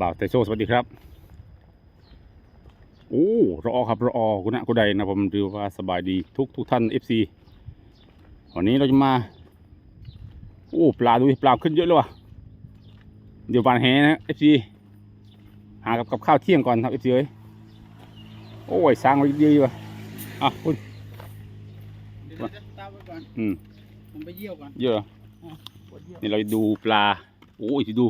บ่าวเตโชสวัสดีครับ โอ้รอครับรอคุณนะคุณใดนะผมดูว่าสบายดีทุกทุกท่านเอฟซีวันนี้เราจะมา โอ้ปลาดูดิปลาขึ้นเยอะเลยว่ะเดี๋ยววานแหนะเอฟซีหากับกับข้าวเที่ยงก่อนครับเอฟซีเอ้ยโอ้ยสร้างไว้ดีว่ะอะคุณเดี๋ยวจะตามไว้ก่อนอืมผมไปเยี่ยวก่อนเยอะเหรอปวดเยี่ยวนี่เราจะดูปลา โอ้ยจะดู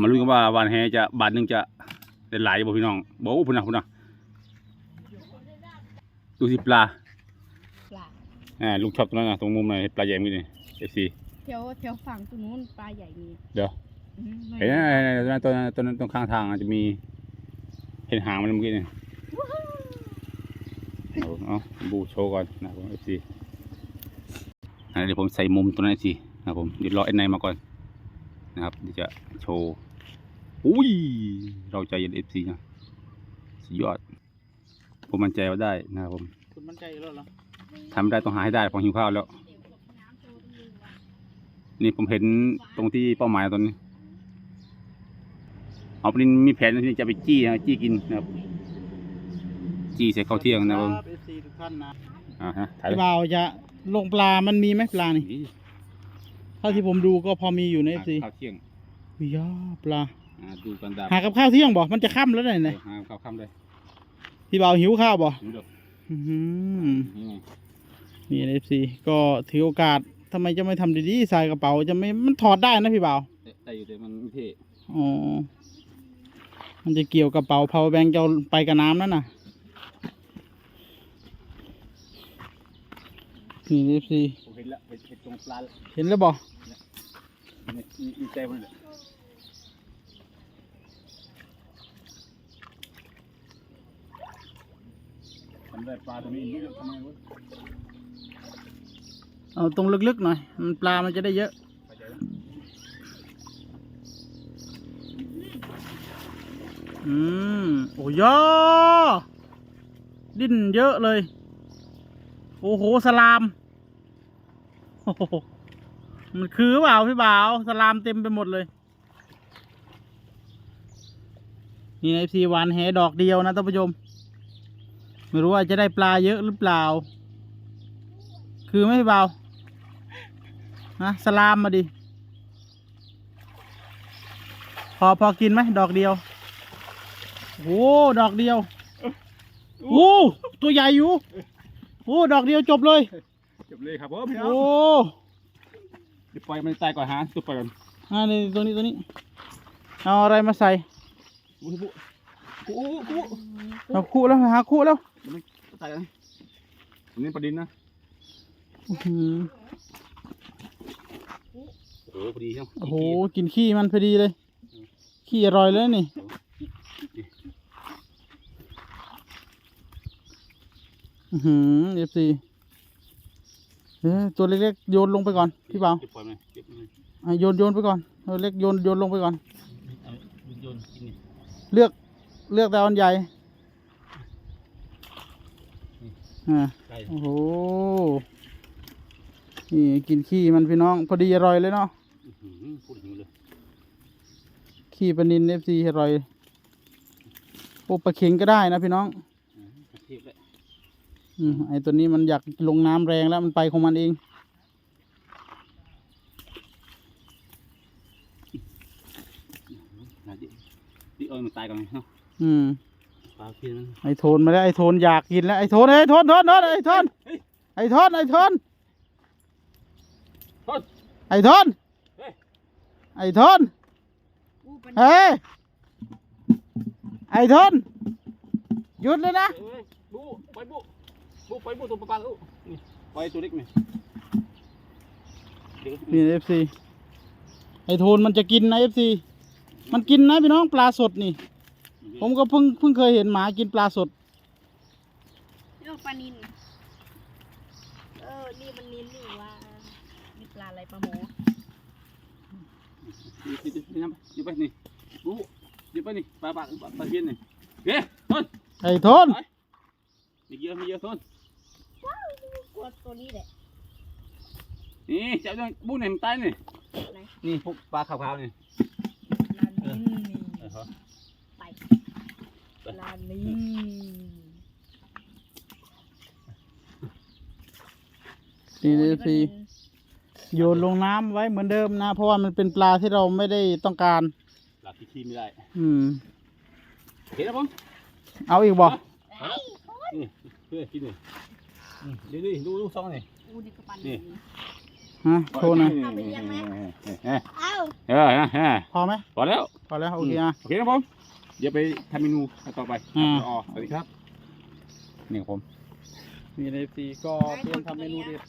มาลุ้นกันว่าวานแหจะบาทหนึงจะได้หลายบ่พี่น้องบ่โอ้พุ่นนะพุ่นนะดูสิปลาปลาอ่าลุงชอบตรงนั้นนะตรงมุมนั้นปลาใหญ่มีนี่เอฟซีแถวแถวฝั่งตรงนู้นปลาใหญ่มีเดี๋ยวอืมเห็นไหมตรงนั้นตรงนั้นตรงข้างทางอาจจะมี เห็นหางมันเมื่อกี้นี่เอาเอาบูโชว์ก่อนนะครับผมเอฟซีเดี๋ยวผมใส่มุมตรงนั้นสินะครับผมเดี๋ยวรอไอ้ในมาก่อน นะครับเดี๋ยวจะโชว์อุ้ย เราใจเย็นเอฟซีนะสุดยอด ผมมั่นใจว่าได้นะครับผมคุณมั่นใจอยู่แล้วเหรอทำได้ต้องหาให้ได้เพอหิวข้าวแล้ว นี่ผมเห็นตรงที่เป้าหมายตอนนี้เอาปนินมีแผนที่จะไปจี้นะจี้กินนะครับ จี้ใส่ข้าวเที่ยงนะครับผม เอฟซีทุกท่านนะอ่าฮะถ่ายพี่บ่าวจะลงปลา มันมีไหมปลานี่นี่ เท่าที่ผมดูก็พอมีอยู่ในเอฟซีข้าวเที่ยงยาปลาอ่าดูกันดาบหากับข้าวเที่ยงบ่มันจะค่ำแล้วไหนไหนหาข้าวค่ำเลยพี่บ่าวหิวข้าวบ่ดูเด้ออื้อหือนี่ไงนี่เอฟซีก็ถือโอกาสทำไมจะไม่ทำดีๆใส่กระเป๋าจะไม่มันถอดได้นะพี่บ่าวได้อยู่แต่มันไม่เท่อ๋อมันจะเกี่ยวกระเป๋า power bank จะเอาไปกับน้ำนั่นน่ะนี่เอฟซีผมเห็นละเห็นตรงปลาละเห็นแล้วบ่ีใจมันเลยทำได้ปลาตัวนี้ทำไมวะเอาตรงลึกๆหน่อย มันปลามันจะได้เยอะอืม โอ้ยอดิ้นเยอะเลย โอ้โห สลาม โอ้โห มันคือเปล่าพี่บ่าวสลามเต็มไปหมดเลย นี่ไอซีวานแหดอกเดียวนะท่านผู้ชม ไม่รู้ว่าจะได้ปลาเยอะหรือเปล่า คือไหมพี่บ่าวนะสลามมาดิ พอพอกินไหมดอกเดียว โอ้ดอกเดียวโอ้ตัวใหญ่อยู่โอ้ดอกเดียวจบเลย จบเลยครับผมพี่น้อโอ้งเดี๋ยว ปล่อยมันตายก่อนฮะตัวปล่อยก่อนอ่านี่ตัวนี้ตัวนี้ เอาอะไรมาใส่บุบุกูกูเอาคู่แล้วหาคู่แล้วมันตายกันอันนี้ประเด็นนะอื้อหือโอ้โหพอดีครับโอ้โหกินขี้มันพอดีเลย ขี้อร่อยเลยนี่อือหือเอฟซี เอ้ยตัวเล็กๆโยนลงไปก่อนพี่เปาเก็บปล่อยมันเก็บมันอะโยนโยนไปก่อนตัวเล็กโยนโยนลงไปก่อน เอาโยนกินนี่เลือกเลือกแต่อันใหญ่อ่า ไก่โอ้โห นี่กินขี้มันพี่น้องพอดีอร่อยเลยเนาะ อื้อหือพูดหิวเลยขี้ปลานินเอฟซีอร่อยโอ้ปลาเข็งก็ได้นะพี่น้องอื้อหือเทียบเลย อืมไอตัวนี้มันอยากลงน้ำแรงแล้วมันไปของมันเองนะดิดิเอ้ยมันตายก่อนเนาะอืม ปลาเพี้ยนมันไอโทนมาแล้วไอโทนอยากกินแล้วไอโทนเฮ้ยโทนโทนโทนไอโทนไอโทนไอโทนโทษไอโทนเฮ้ยไอโทนอู้เป็นเฮ้ยไอโทนหยุดเลยนะ เอ้ยบุไปบุ บุไปบุตัวปลาปลาลูกนี่ไปตัวเล็กนี่เดี๋ยวนี่เอฟซีไอโทนมันจะกินนะเอฟซีมันกินนะพี่น้องปลาสดนี่ ผมก็เพิ่งเพิ่งเคยเห็นหมากินปลาสดเรื่องปลานินเออ นี่มันนินนี่ว่านี่ปลาอะไรปลาหมอนี่นี่นี่น้ำอยู่ไปนี่บุอยู่ไปนี่ปลาปลาปลาปลาเพี้ยนนี่เฮ้ยต้นไอโทนมีเยอะมีเยอะต้น กลัวตัวนี้แหละนี่จับด้วยบุ้นไหนมันตายนี่ไหนนี่พวกปลาขาวๆนี่นั่นนินนี่เออฮะไปปลานินนี่เอฟซีโยนลงน้ำไว้เหมือนเดิมนะ เพราะว่ามันเป็นปลาที่เราไม่ได้ต้องการหลับที่ขี้ไม่ได้ อืมโอเคนะผมเอาอีกบ่นี่เพื่อกินนี่อืม ดูดิดูดูซองนี่อูนี่ก็ปลานี่นินฮะโชว์หน่อยเอาไปเลี้ยงไหมเออเอ้าเออนะฮะพอไหมพอแล้วพอแล้วโอเคอะโอเคนะผมเดี๋ยวไปทำเมนูต่อไปอืมอ๋อสวัสดีครับนี่ครับผมนี่เอฟซีก็เตรียมทำเมนูเด็ด